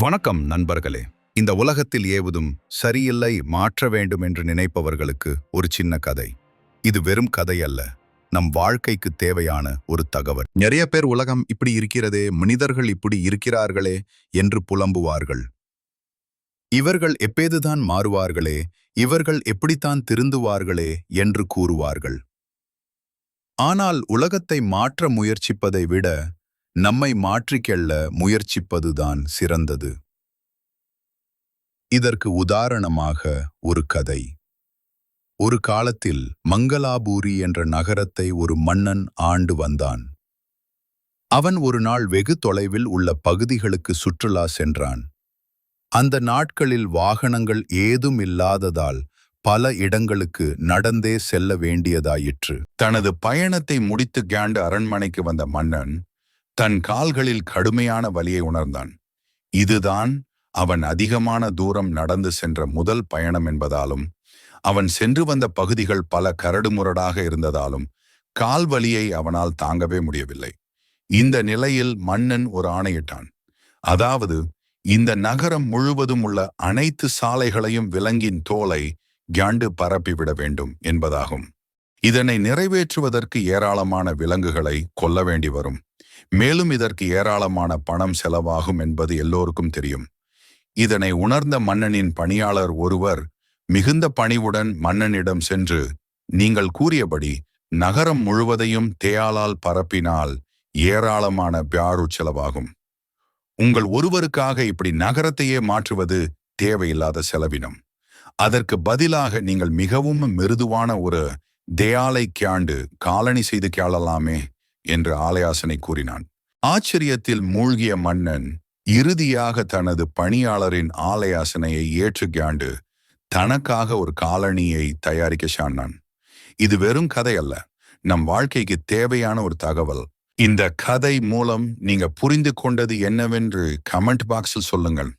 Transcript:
வணக்கம் நண்பர்களே. இந்த உலகத்தில் ஏவதும் சரியில்லை மாற்ற வேண்டும் என்று நினைப்பவர்களுக்கு ஒரு சின்ன கதை. இது வெறும் கதை அல்ல நம் வாழ்க்கைக்கு தேவையான ஒரு தகவல். நிறைய பேர் உலகம் இப்படி இருக்கிறதே மனிதர்கள் இப்படி இருக்கிறார்களே என்று புலம்புவார்கள். இவர்கள் எப்பேதுதான் மாறுவார்களே இவர்கள் எப்படித்தான் திருந்துவார்களே என்று கூறுவார்கள். ஆனால் உலகத்தை மாற்ற முயற்சிப்பதை விட நம்மை மாற்றிக்கெள்ள முயற்சிப்பதுதான் சிறந்தது. இதற்கு உதாரணமாக ஒரு கதை. ஒரு காலத்தில் மங்களாபூரி என்ற நகரத்தை ஒரு மன்னன் ஆண்டு வந்தான். அவன் ஒரு நாள் வெகு தொலைவில் உள்ள பகுதிகளுக்கு சுற்றுலா சென்றான். அந்த நாட்களில் வாகனங்கள் ஏதும் இல்லாததால் பல இடங்களுக்கு நடந்தே செல்ல வேண்டியதாயிற்று. தனது பயணத்தை முடித்து கேண்டு அரண்மனைக்கு வந்த மன்னன் தன் கால்களில் கடுமையான வலியை உணர்ந்தான். இதுதான் அவன் அதிகமான தூரம் நடந்து சென்ற முதல் பயணம் என்பதாலும் அவன் சென்று வந்த பகுதிகள் பல கரடுமுரடாக இருந்ததாலும் கால் வலியை அவனால் தாங்கவே முடியவில்லை. இந்த நிலையில் மன்னன் ஒரு ஆணையிட்டான். அதாவது இந்த நகரம் முழுவதும் உள்ள அனைத்து சாலைகளையும் விலங்கின் தோலை கியாண்டு பரப்பிவிட வேண்டும் என்பதாகும். இதனை நிறைவேற்றுவதற்கு ஏராளமான விலங்குகளை கொல்ல வேண்டி வரும். மேலும் இதற்கு ஏராளமான பணம் செலவாகும் என்பது எல்லோருக்கும் தெரியும். இதனை உணர்ந்த மன்னனின் பணியாளர் ஒருவர் மிகுந்த பணிவுடன் மன்னனிடம் சென்று நீங்கள் கூறியபடி நகரம் முழுவதையும் தேயாலால் பரப்பினால் ஏராளமான பியாரு செலவாகும். உங்கள் ஒருவருக்காக இப்படி நகரத்தையே மாற்றுவது தேவையில்லாத செலவினம். அதற்கு பதிலாக நீங்கள் மிகவும் மிருதுவான ஒரு தேயாலை கியாண்டு காலனி செய்து கேளலாமே என்று ஆலயாசனை கூறினான். ஆச்சரியத்தில் மூழ்கிய மன்னன் இறுதியாக தனது பணியாளரின் ஆலயாசனையை ஏற்றுக்காண்டு தனக்காக ஒரு காலணியை தயாரிக்க சான்னான். இது வெறும் கதை அல்ல. நம் வாழ்க்கைக்கு தேவையான ஒரு தகவல். இந்த கதை மூலம் நீங்க புரிந்து கொண்டது என்னவென்று கமெண்ட் பாக்ஸில் சொல்லுங்கள்.